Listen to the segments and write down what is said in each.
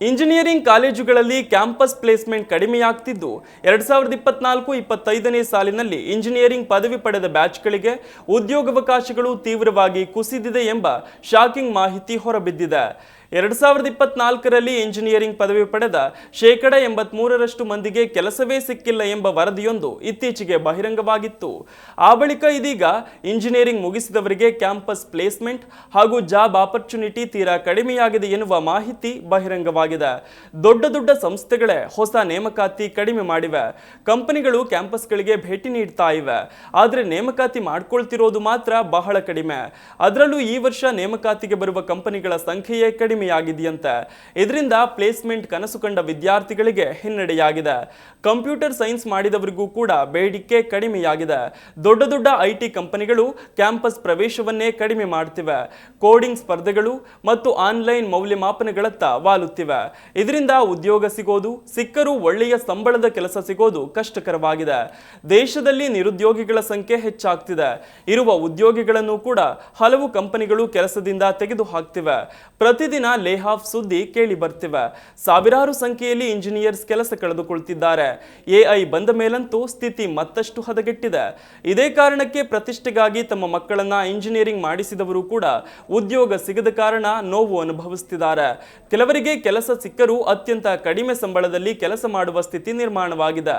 Engineering ಕಾಲೇಜುಗಳಲ್ಲಿ campus placement ಕಡಿಮೆಯಾಗ್ತಿದ್ದು, ಎರಡ್ ಸಾವಿರದ ಇಪ್ಪತ್ನಾಲ್ಕು ಇಪ್ಪತ್ತೈದನೇ ಸಾಲಿನಲ್ಲಿ ಇಂಜಿನಿಯರಿಂಗ್ ಪದವಿ ಪಡೆದ ಬ್ಯಾಚ್ಗಳಿಗೆ ಉದ್ಯೋಗಾವಕಾಶಗಳು ತೀವ್ರವಾಗಿ ಕುಸಿದಿದೆ ಎಂಬ ಶಾಕಿಂಗ್ ಮಾಹಿತಿ ಹೊರಬಿದ್ದಿದೆ. ಎರಡ್ ಸಾವಿರದ ಇಪ್ಪತ್ನಾಲ್ಕರಲ್ಲಿ ಇಂಜಿನಿಯರಿಂಗ್ ಪದವಿ ಪಡೆದ ಶೇಕಡ ಎಂಬತ್ಮೂರರಷ್ಟು ಮಂದಿಗೆ ಕೆಲಸವೇ ಸಿಕ್ಕಿಲ್ಲ ಎಂಬ ವರದಿಯೊಂದು ಇತ್ತೀಚೆಗೆ ಬಹಿರಂಗವಾಗಿತ್ತು. ಆ ಬಳಿಕ ಇದೀಗ ಇಂಜಿನಿಯರಿಂಗ್ ಮುಗಿಸಿದವರಿಗೆ ಕ್ಯಾಂಪಸ್ ಪ್ಲೇಸ್ಮೆಂಟ್ ಹಾಗೂ ಜಾಬ್ ಆಪರ್ಚುನಿಟಿ ತೀರಾ ಕಡಿಮೆಯಾಗಿದೆ ಎನ್ನುವ ಮಾಹಿತಿ ಬಹಿರಂಗವಾಗಿದೆ. ದೊಡ್ಡ ದೊಡ್ಡ ಸಂಸ್ಥೆಗಳೇ ಹೊಸ ನೇಮಕಾತಿ ಕಡಿಮೆ ಮಾಡಿವೆ. ಕಂಪನಿಗಳು ಕ್ಯಾಂಪಸ್ಗಳಿಗೆ ಭೇಟಿ ನೀಡ್ತಾ ಇವೆ. ಆದರೆ ನೇಮಕಾತಿ ಮಾಡ್ಕೊಳ್ತಿರೋದು ಮಾತ್ರ ಬಹಳ ಕಡಿಮೆ. ಅದರಲ್ಲೂ ಈ ವರ್ಷ ನೇಮಕಾತಿಗೆ ಬರುವ ಕಂಪನಿಗಳ ಸಂಖ್ಯೆಯೇ ಕಡಿಮೆಯಾಗಿದೆಯಂತೆ. ಇದರಿಂದ ಪ್ಲೇಸ್ಮೆಂಟ್ ಕನಸು ಕಂಡ ವಿದ್ಯಾರ್ಥಿಗಳಿಗೆ ಹಿನ್ನಡೆಯಾಗಿದೆ. ಕಂಪ್ಯೂಟರ್ ಸೈನ್ಸ್ ಮಾಡಿದವರಿಗೂ ಕೂಡ ಬೇಡಿಕೆ ಕಡಿಮೆಯಾಗಿದೆ. ದೊಡ್ಡ ದೊಡ್ಡ ಐಟಿ ಕಂಪನಿಗಳು ಕ್ಯಾಂಪಸ್ ಪ್ರವೇಶವನ್ನೇ ಕಡಿಮೆ ಮಾಡ್ತಿವೆ. ಕೋಡಿಂಗ್ ಸ್ಪರ್ಧೆಗಳು ಮತ್ತು ಆನ್ಲೈನ್ ಮೌಲ್ಯಮಾಪನಗಳತ್ತ ವಾಲುತ್ತಿವೆ. ಇದರಿಂದ ಉದ್ಯೋಗ ಸಿಗೋದು, ಸಿಕ್ಕರೂ ಒಳ್ಳೆಯ ಸಂಬಳದ ಕೆಲಸ ಸಿಗೋದು ಕಷ್ಟಕರವಾಗಿದೆ. ದೇಶದಲ್ಲಿ ನಿರುದ್ಯೋಗಿಗಳ ಸಂಖ್ಯೆ ಹೆಚ್ಚಾಗ್ತಿದೆ. ಇರುವ ಉದ್ಯೋಗಿಗಳನ್ನು ಕೂಡ ಹಲವು ಕಂಪನಿಗಳು ಕೆಲಸದಿಂದ ತೆಗೆದು ಹಾಕ್ತಿವೆ ಪ್ರತಿದಿನ ಲೇಹಾಫ್ ಸುದ್ದಿ ಕೇಳಿ ಬರ್ತಿವೆ ಸಾವಿರಾರು ಸಂಖ್ಯೆಯಲ್ಲಿ ಇಂಜಿನಿಯರ್ಸ್ ಕೆಲಸ ಕಳೆದುಕೊಳ್ತಿದ್ದಾರೆ. ಎಐ ಬಂದ ಮೇಲಂತೂ ಸ್ಥಿತಿ ಮತ್ತಷ್ಟು ಹದಗೆಟ್ಟಿದೆ. ಇದೇ ಕಾರಣಕ್ಕೆ ಪ್ರತಿಷ್ಠೆಗಾಗಿ ತಮ್ಮ ಮಕ್ಕಳನ್ನ ಇಂಜಿನಿಯರಿಂಗ್ ಮಾಡಿಸಿದವರು ಕೂಡ ಉದ್ಯೋಗ ಸಿಗದ ಕಾರಣ ನೋವು ಅನುಭವಿಸ್ತಿದ್ದಾರೆ. ಕೆಲವರಿಗೆ ಕೆಲಸ ಸಿಕ್ಕರೂ ಅತ್ಯಂತ ಕಡಿಮೆ ಸಂಬಳದಲ್ಲಿ ಕೆಲಸ ಮಾಡುವ ಸ್ಥಿತಿ ನಿರ್ಮಾಣವಾಗಿದೆ.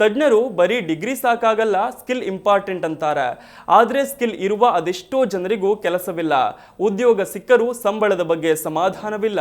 ತಜ್ಞರು ಬರೀ ಡಿಗ್ರಿ ಸಾಕಾಗಲ್ಲ, ಸ್ಕಿಲ್ ಇಂಪಾರ್ಟೆಂಟ್ ಅಂತಾರೆ. ಆದರೆ ಸ್ಕಿಲ್ ಇರುವ ಅದೆಷ್ಟೋ ಜನರಿಗೂ ಕೆಲಸವಿಲ್ಲ. ಉದ್ಯೋಗ ಸಿಕ್ಕರೂ ಸಂಬಳದ ಬಗ್ಗೆ ಸಮಾಧಾನವಿಲ್ಲ.